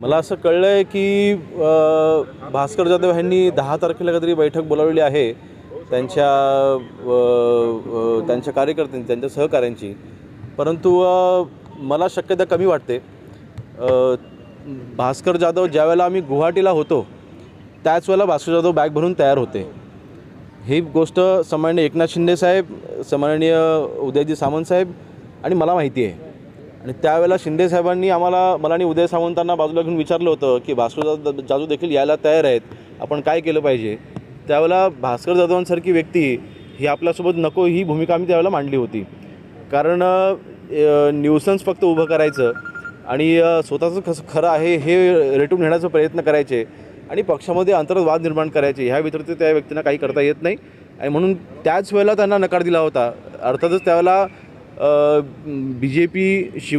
मला असं कळलं आहे की भास्कर जाधव यांनी दहा तारखेला काहीतरी बैठक बोलावलेली आहे. त्यांच्या त्यांच्या कार्यकर्त्यांची त्यांच्या सहकाऱ्यांची. परंतु मला शक्यता कमी वाटते. भास्कर जाधव ज्यावेळेला आम्ही गुवाहाटीला होतो त्याच वेळेला भास्कर जाधव बॅग भरून तयार होते. ही गोष्ट सन्माननीय एकनाथ शिंदे साहेब सन्माननीय उदयजी सामंत साहेब आणि मला माहिती आहे. आणि त्यावेळेला शिंदे साहेबांनी आम्हाला मला आणि उदय सावंतांना बाजूला घेऊन विचारलं होतं की भास्कर जाधव देखील यायला तयार आहेत. आपण काय केलं पाहिजे? त्यावेळेला भास्कर जाधवांसारखी व्यक्ती ही आपल्यासोबत नको ही भूमिका आम्ही त्यावेळेला मांडली होती. कारण न्यूसन्स फक्त उभं करायचं आणि स्वतःचं कसं खरं आहे हे रेटून घेण्याचा प्रयत्न करायचे आणि पक्षामध्ये अंतर्वाद निर्माण करायचे. ह्या व्यतिरिक्त त्या व्यक्तींना काही करता येत नाही. आणि म्हणून त्याच वेळेला त्यांना नकार दिला होता. अर्थातच त्यावेळेला बी जे पी शिव